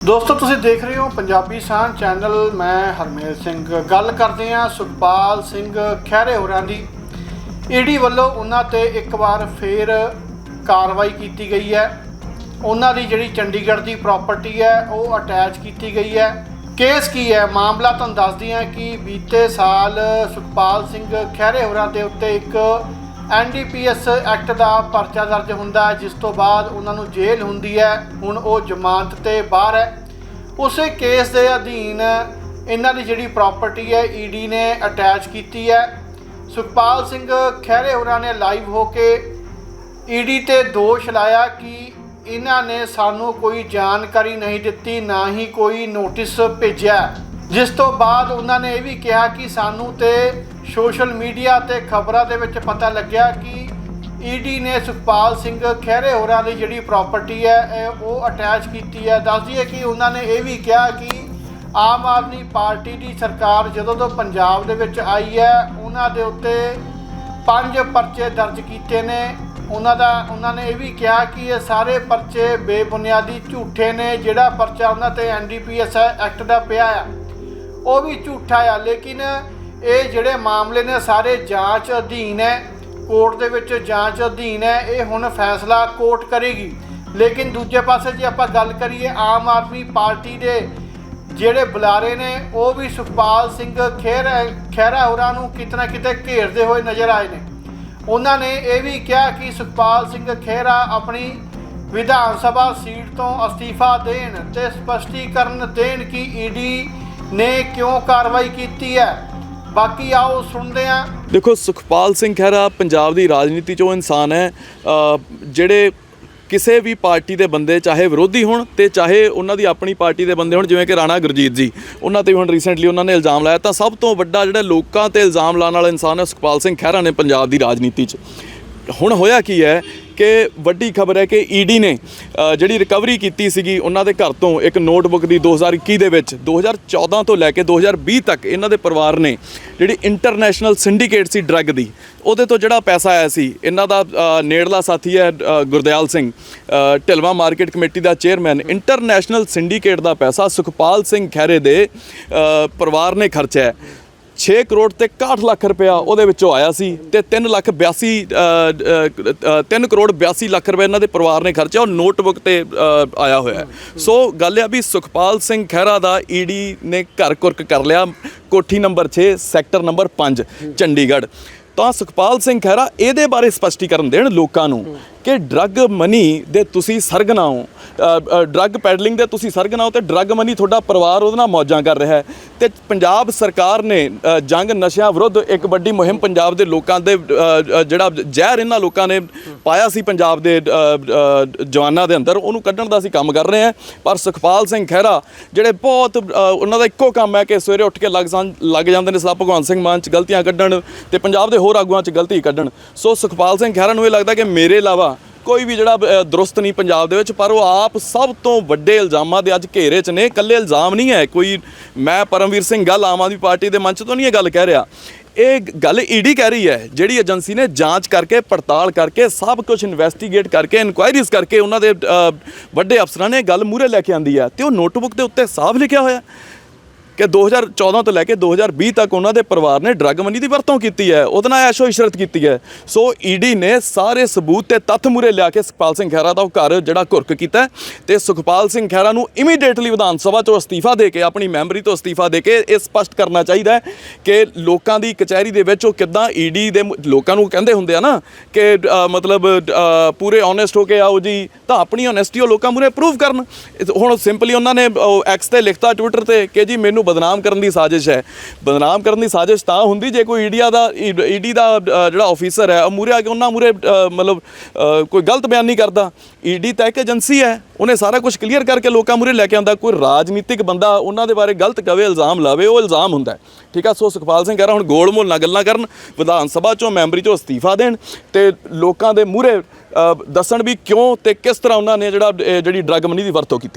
ਦੋਸਤੋ, ਤੁਸੀਂ ਦੇਖ ਰਹੇ ਹੋ ਪੰਜਾਬੀ ਸਾਂਝ ਚੈਨਲ। ਮੈਂ ਹਰਮੇਲ ਸਿੰਘ। ਗੱਲ ਕਰਦੇ ਹਾਂ ਸੁਖਪਾਲ ਸਿੰਘ ਖਹਿਰੇ ਹੋਰਾਂ ਦੀ ਈਡੀ ਵੱਲੋਂ ਉਹਨਾਂ ਤੇ ਇੱਕ ਵਾਰ ਫੇਰ ਕਾਰਵਾਈ ਕੀਤੀ ਗਈ ਹੈ। ਉਹਨਾਂ ਦੀ ਜਿਹੜੀ ਚੰਡੀਗੜ੍ਹ ਦੀ ਪ੍ਰਾਪਰਟੀ ਹੈ, ਉਹ ਅਟੈਚ ਕੀਤੀ ਗਈ ਹੈ। ਕੇਸ ਕੀ ਹੈ? ਮਾਮਲਾ ਤੁਹਾਨੂੰ ਦੱਸਦੀ ਹਾਂ ਕਿ ਬੀਤੇ ਸਾਲ ਸੁਖਪਾਲ ਸਿੰਘ ਖਹਿਰੇ ਹੋਰਾਂ ਦੇ ਉੱਤੇ ਇੱਕ ਐਨਡੀਪੀਐਸ ਐਕਟ ਦਾ ਪਰਚਾ ਦਰਜ ਹੁੰਦਾ ਹੈ, ਜਿਸ ਤੋਂ ਬਾਅਦ ਉਹਨਾਂ ਨੂੰ ਜੇਲ੍ਹ ਹੁੰਦੀ ਹੈ। ਹੁਣ ਉਹ ਜ਼ਮਾਨਤ ਤੇ ਬਾਹਰ ਹੈ। ਉਸੇ ਕੇਸ ਦੇ ਅਧੀਨ ਇਹਨਾਂ ਦੀ ਜਿਹੜੀ ਪ੍ਰਾਪਰਟੀ ਹੈ ਈਡੀ ਨੇ ਅਟੈਚ ਕੀਤੀ ਹੈ। ਸੁਖਪਾਲ ਸਿੰਘ ਖਹਿਰੇ ਹੋਰਾਂ ਨੇ ਲਾਈਵ ਹੋ ਕੇ ਈਡੀ ਤੇ ਦੋਸ਼ ਲਾਇਆ ਕਿ ਇਹਨਾਂ ਨੇ ਸਾਨੂੰ ਕੋਈ ਜਾਣਕਾਰੀ ਨਹੀਂ ਦਿੱਤੀ, ਨਾ ਹੀ ਕੋਈ ਨੋਟਿਸ ਭੇਜਿਆ। ਜਿਸ ਤੋਂ ਬਾਅਦ ਉਹਨਾਂ ਨੇ ਇਹ ਵੀ ਕਿਹਾ ਕਿ ਸਾਨੂੰ ਤੇ ਸੋਸ਼ਲ ਮੀਡੀਆ ਤੇ ਖਬਰਾਂ ਦੇ ਵਿੱਚ ਪਤਾ ਲੱਗਿਆ ਕਿ ਈਡੀ ਨੇ ਸੁਖਪਾਲ ਸਿੰਘ ਖਹਿਰੇ ਹੋਰਾਂ ਦੀ ਜਿਹੜੀ ਪ੍ਰਾਪਰਟੀ ਹੈ ਉਹ ਅਟੈਚ ਕੀਤੀ ਹੈ। ਦੱਸ ਦਈਏ ਕਿ ਉਹਨਾਂ ਨੇ ਇਹ ਵੀ ਕਿਹਾ ਕਿ ਆਮ ਆਦਮੀ ਪਾਰਟੀ ਦੀ ਸਰਕਾਰ ਜਦੋਂ ਤੋਂ ਪੰਜਾਬ ਦੇ ਵਿੱਚ ਆਈ ਹੈ, ਉਹਨਾਂ ਦੇ ਉੱਤੇ ਪੰਜ ਪਰਚੇ ਦਰਜ ਕੀਤੇ ਨੇ। ਉਹਨਾਂ ਦਾ, ਉਹਨਾਂ ਨੇ ਇਹ ਵੀ ਕਿਹਾ ਕਿ ਇਹ ਸਾਰੇ ਪਰਚੇ ਬੇਬੁਨਿਆਦੀ ਝੂਠੇ ਨੇ। ਜਿਹੜਾ ਪਰਚਾ ਉਹਨਾਂ ਤੇ ਐਨਡੀਪੀਐਸ ਐਕਟ ਦਾ ਪਿਆ ਆ, ਉਹ ਵੀ ਝੂਠਾ ਆ। ਲੇਕਿਨ ਇਹ ਜਿਹੜੇ ਮਾਮਲੇ ਨੇ, ਸਾਰੇ ਜਾਂਚ ਅਧੀਨ ਹੈ, ਕੋਰਟ ਦੇ ਵਿੱਚ ਜਾਂਚ ਅਧੀਨ ਹੈ, ਇਹ ਹੁਣ ਫੈਸਲਾ ਕੋਰਟ ਕਰੇਗੀ। ਲੇਕਿਨ ਦੂਜੇ ਪਾਸੇ ਜੇ ਆਪਾਂ ਗੱਲ ਕਰੀਏ, ਆਮ ਆਦਮੀ ਪਾਰਟੀ ਦੇ ਜਿਹੜੇ ਬੁਲਾਰੇ ਨੇ, ਉਹ ਵੀ ਸੁਖਪਾਲ ਸਿੰਘ ਖਹਿਰਾ ਖਹਿਰਾ ਹੋਰਾਂ ਨੂੰ ਕਿਤਨਾ ਕਿਤੇ ਘੇਰਦੇ ਹੋਏ ਨਜ਼ਰ ਆਏ ਨੇ। ਉਹਨਾਂ ਨੇ ਇਹ ਵੀ ਕਿਹਾ ਕਿ ਸੁਖਪਾਲ ਸਿੰਘ ਖਹਿਰਾ ਆਪਣੀ ਵਿਧਾਨ ਸਭਾ ਸੀਟ ਤੋਂ ਅਸਤੀਫਾ ਦੇਣ ਤੇ ਸਪਸ਼ਟੀਕਰਨ ਦੇਣ ਕਿ ਈਡੀ ਨੇ ਕਿਉਂ ਕਾਰਵਾਈ ਕੀਤੀ ਹੈ। ਬਾਕੀ ਆਓ ਸੁਣਦੇ ਹਾਂ। ਦੇਖੋ, ਸੁਖਪਾਲ ਸਿੰਘ ਖਹਿਰਾ ਪੰਜਾਬ ਦੀ ਰਾਜਨੀਤੀ 'ਚੋਂ ਇਨਸਾਨ ਹੈ। ਜਿਹੜੇ ਕਿਸੇ ਵੀ ਪਾਰਟੀ ਦੇ ਬੰਦੇ, ਚਾਹੇ ਵਿਰੋਧੀ ਹੋਣ ਤੇ ਚਾਹੇ ਉਹਨਾਂ ਦੀ ਆਪਣੀ ਪਾਰਟੀ ਦੇ ਬੰਦੇ ਹੋਣ, ਜਿਵੇਂ ਕਿ ਰਾਣਾ ਗੁਰਜੀਤ ਜੀ, ਉਹਨਾਂ ਤੇ ਵੀ ਹੁਣ ਰੀਸੈਂਟਲੀ ਉਹਨਾਂ ਨੇ ਇਲਜ਼ਾਮ ਲਾਇਆ। ਤਾਂ ਸਭ ਤੋਂ ਵੱਡਾ ਜਿਹੜਾ ਲੋਕਾਂ ਤੇ ਇਲਜ਼ਾਮ ਲਾਉਣ ਵਾਲਾ ਇਨਸਾਨ ਹੈ ਸੁਖਪਾਲ ਸਿੰਘ ਖਹਿਰਾ ਨੇ ਪੰਜਾਬ ਦੀ ਰਾਜਨੀਤੀ 'ਚ। ਹੁਣ ਹੋਇਆ ਕੀ ਹੈ ਕਿ ਵੱਡੀ ਖਬਰ ਹੈ ਕਿ ਈਡੀ ਨੇ ਜਿਹੜੀ ਰਿਕਵਰੀ ਕੀਤੀ ਸੀਗੀ ਉਹਨਾਂ ਦੇ ਘਰ ਤੋਂ ਇੱਕ ਨੋਟਬੁੱਕ ਦੀ 2021 ਦੇ ਵਿੱਚ 2014 ਤੋਂ ਲੈ ਕੇ 2020 ਤੱਕ ਇਹਨਾਂ ਦੇ ਪਰਿਵਾਰ ਨੇ ਜਿਹੜੀ ਇੰਟਰਨੈਸ਼ਨਲ ਸਿੰਡੀਕੇਟ ਸੀ ਡਰੱਗ ਦੀ ਉਹਦੇ ਤੋਂ ਜਿਹੜਾ ਪੈਸਾ ਆਇਆ ਸੀ ਇਹਨਾਂ ਦਾ ਨੇੜਲਾ ਸਾਥੀ ਹੈ ਗੁਰਦਿਆਲ ਸਿੰਘ ਅ, ਢਿਲਵਾ ਮਾਰਕੀਟ ਕਮੇਟੀ ਦਾ ਚੇਅਰਮੈਨ ਇੰਟਰਨੈਸ਼ਨਲ ਸਿੰਡੀਕੇਟ ਦਾ ਪੈਸਾ ਸੁਖਪਾਲ ਸਿੰਘ ਖਹਿਰੇ ਦੇ ਪਰਿਵਾਰ ਨੇ ਖਰਚਿਆ 6 ਕਰੋੜ ਤੇ 61 ਲੱਖ ਰੁਪਇਆ ਉਹਦੇ ਵਿੱਚੋਂ ਆਇਆ ਸੀ ਤੇ 3 ਲੱਖ 82 3 ਕਰੋੜ 82 ਲੱਖ ਰੁਪਏ ਇਹਨਾਂ ਦੇ ਪਰਿਵਾਰ ਨੇ ਖਰਚਿਆ, ਉਹ ਨੋਟਬੁੱਕ ਤੇ ਆਇਆ ਹੋਇਆ ਸੋ ਗੱਲ ਆ ਵੀ ਸੁਖਪਾਲ ਸਿੰਘ ਖਹਿਰਾ ਦਾ ਈਡੀ ਨੇ ਘਰ ਕੁਰਕ ਕਰ ਲਿਆ, ਕੋਠੀ ਨੰਬਰ 6 ਸੈਕਟਰ ਨੰਬਰ 5 ਚੰਡੀਗੜ੍ਹ। ਤਾਂ ਸੁਖਪਾਲ ਸਿੰਘ ਖਹਿਰਾ ਇਹਦੇ ਬਾਰੇ ਸਪਸ਼ਟੀਕਰਨ ਦੇਣ ਲੋਕਾਂ ਨੂੰ ਕਿ ਡਰੱਗ ਮਨੀ ਦੇ ਤੁਸੀਂ ਸਰਗਨਾ ਹੋ। ਡਰੱਗ ਪੈਡਲਿੰਗ ਦੇ ਤੁਸੀਂ ਸਰਗਨਾ ਹੋ ਤੇ ਡਰੱਗ ਮਨੀ ਤੁਹਾਡਾ ਪਰਿਵਾਰ ਉਹਦੇ ਨਾਲ ਮੌਜਾਂ ਕਰ ਰਿਹਾ ਹੈ। ਤੇ ਪੰਜਾਬ ਸਰਕਾਰ ਨੇ ਜੰਗ ਨਸ਼ਿਆਂ ਵਿਰੁੱਧ ਇੱਕ ਵੱਡੀ ਮੁਹਿੰਮ ਪੰਜਾਬ ਦੇ ਲੋਕਾਂ ਦੇ ਜਿਹੜਾ ਜ਼ਹਿਰ ਇਹਨਾਂ ਲੋਕਾਂ ਨੇ ਪਾਇਆ ਸੀ ਪੰਜਾਬ ਦੇ ਜਵਾਨਾਂ ਦੇ ਅੰਦਰ, ਉਹਨੂੰ ਕੱਢਣ ਦਾ ਅਸੀਂ ਕੰਮ ਕਰ ਰਹੇ ਹਾਂ। ਪਰ ਸੁਖਪਾਲ ਸਿੰਘ ਖਹਿਰਾ, ਜਿਹੜੇ ਬਹੁਤ ਉਹਨਾਂ ਦਾ ਇੱਕੋ ਕੰਮ ਹੈ ਕਿ ਸਵੇਰੇ ਉੱਠ ਕੇ ਲੱਗ ਸਨ- ਲੱਗ ਜਾਂਦੇ ਨੇ ਸਭ ਭਗਵੰਤ ਸਿੰਘ ਮਾਨ ਚ ਗਲਤੀਆਂ ਕੱਢਣ ਤੇ ਪੰਜਾਬ ਦੇ ਹੋਰ ਆਗੂਆਂ ਚ ਗਲਤੀ ਕੱਢਣ। ਸੋ ਸੁਖਪਾਲ ਸਿੰਘ ਖਹਿਰਾ ਨੂੰ ਇਹ ਲੱਗਦਾ ਕਿ ਮੇਰੇ ਇਲਾਵਾ ਕੋਈ ਵੀ ਜਿਹੜਾ ਦਰੁਸਤ ਨਹੀਂ ਪੰਜਾਬ ਦੇ ਵਿੱਚ, ਪਰ ਉਹ ਆਪ ਸਭ ਤੋਂ ਵੱਡੇ ਇਲਜ਼ਾਮਾਂ ਦੇ ਅੱਜ ਘੇਰੇ 'ਚ ਨੇ। ਇਕੱਲੇ ਇਲਜ਼ਾਮ ਨਹੀਂ ਹੈ ਕੋਈ। ਮੈਂ ਪਰਮਵੀਰ ਸਿੰਘ ਗੱਲ ਆਮ ਆਦਮੀ ਪਾਰਟੀ ਦੇ ਮੰਚ ਤੋਂ ਨਹੀਂ ਇਹ ਗੱਲ ਕਹਿ ਰਿਹਾ। ਇਹ ਗੱਲ ਈਡੀ ਕਹਿ ਰਹੀ ਹੈ, ਜਿਹੜੀ ਏਜੰਸੀ ਨੇ ਜਾਂਚ ਕਰਕੇ, ਪੜਤਾਲ ਕਰਕੇ, ਸਭ ਕੁਝ ਇਨਵੈਸਟੀਗੇਟ ਕਰਕੇ ਇਨਕੁਆਇਰੀਜ਼ ਕਰਕੇ ਉਹਨਾਂ ਦੇ ਵੱਡੇ ਅਫਸਰਾਂ ਨੇ ਗੱਲ ਮੂਰੇ ਲੈ ਕੇ ਆਂਦੀ ਹੈ। ਤੇ ਉਹ ਨੋਟਬੁੱਕ ਦੇ ਉੱਤੇ ਸਾਫ਼ ਲਿਖਿਆ ਹੋਇਆ ਕਿ 2014 ਤੋਂ ਲੈ ਕੇ 2020 ਤੱਕ ਉਹਨਾਂ ਦੇ ਪਰਿਵਾਰ ਨੇ ਡਰੱਗ ਮਨੀ ਦੀ ਵਰਤੋਂ ਕੀਤੀ ਹੈ। ਉਹਦੇ ਨਾਲ ਐਸ਼ੋ ਇਸ਼ਰਤ ਕੀਤੀ ਹੈ। ਸੋ ਈਡੀ ਨੇ ਸਾਰੇ ਸਬੂਤ ਤੇ ਤੱਥ ਮੂਰੇ ਲਿਆ ਕੇ ਸੁਖਪਾਲ ਸਿੰਘ ਖਹਿਰਾ ਦਾ ਉਹ ਘਰ ਜਿਹੜਾ ਘੁਰਕ ਕੀਤਾ ਹੈ ਤੇ ਸੁਖਪਾਲ ਸਿੰਘ ਖਹਿਰਾ ਨੂੰ ਇਮੀਡੀਏਟਲੀ ਵਿਧਾਨ ਸਭਾ ਚੋਂ ਅਸਤੀਫਾ ਦੇ ਕੇ, ਆਪਣੀ ਮੈਂਬਰੀ ਤੋਂ ਅਸਤੀਫਾ ਦੇ ਕੇ ਇਹ ਸਪਸ਼ਟ ਕਰਨਾ ਚਾਹੀਦਾ ਹੈ ਕਿ ਲੋਕਾਂ ਦੀ ਕਚਹਿਰੀ ਦੇ ਵਿੱਚ ਉਹ ਕਿੱਦਾਂ ਈਡੀ ਦੇ ਲੋਕਾਂ ਨੂੰ ਕਹਿੰਦੇ ਹੁੰਦੇ ਆ ਨਾ ਕਿ ਮਤਲਬ ਪੂਰੇ ਓਨੈਸਟ ਹੋ ਕੇ ਆਓ ਜੀ, ਤਾਂ ਆਪਣੀ ਓਨੈਸਟੀ ਉਹ ਲੋਕਾਂ ਮੂਰੇ ਪ੍ਰੂਵ ਕਰਨ। ਹੁਣ ਸਿੰਪਲੀ ਉਹਨਾਂ ਨੇ ਐਕਸ ਤੇ ਲਿਖਤਾ ਟਵਿੱਟਰ ਤੇ ਕਿ ਜੀ ਮੈਨੂੰ ਬਦਨਾਮ ਕਰਨ ਦੀ ਸਾਜ਼ਿਸ਼ ਹੈ। ਬਦਨਾਮ ਕਰਨ ਦੀ ਸਾਜ਼ਿਸ਼ ਤਾਂ ਹੁੰਦੀ ਜੇ ਕੋਈ ਈਡੀਆ ਦਾ ਈਡੀ ਦਾ ਜਿਹੜਾ ਆਫੀਸਰ ਹੈ, ਉਹ ਮੂਰੇ ਆ ਕੇ ਉਹਨਾਂ ਮੂਰੇ ਮਤਲਬ ਕੋਈ ਗਲਤ ਬਿਆਨ ਨਹੀਂ ਕਰਦਾ। ਈਡੀ ਤਾਂ ਇੱਕ ਏਜੰਸੀ ਹੈ, ਉਹਨੇ ਸਾਰਾ ਕੁਝ ਕਲੀਅਰ ਕਰਕੇ ਲੋਕਾਂ ਮੂਰੇ ਲੈ ਕੇ ਆਉਂਦਾ। ਕੋਈ ਰਾਜਨੀਤਿਕ ਬੰਦਾ ਉਹਨਾਂ ਦੇ ਬਾਰੇ ਗਲਤ ਕਵੇ, ਇਲਜ਼ਾਮ ਲਾਵੇ, ਉਹ ਇਲਜ਼ਾਮ ਹੁੰਦਾ ਠੀਕ ਆ, ਸੋ ਸੁਖਪਾਲ ਸਿੰਘ ਕਹਿ ਰਿਹਾ, ਹੁਣ ਗੋਲ ਮੋਲ ਨਾਲ ਗੱਲਾਂ ਕਰਨ, ਵਿਧਾਨ ਸਭਾ ਚੋਂ ਮੈਂਬਰੀ ਚੋਂ ਅਸਤੀਫਾ ਦੇਣ ਤੇ ਲੋਕਾਂ ਦੇ ਮੂਰੇ ਦੱਸਣ ਵੀ ਕਿਉਂ ਤੇ ਕਿਸ ਤਰ੍ਹਾਂ ਉਹਨਾਂ ਨੇ ਜਿਹੜਾ ਜਿਹੜੀ ਡਰੱਗ ਮਨੀ ਦੀ ਵਰਤੋਂ ਕੀਤੀ।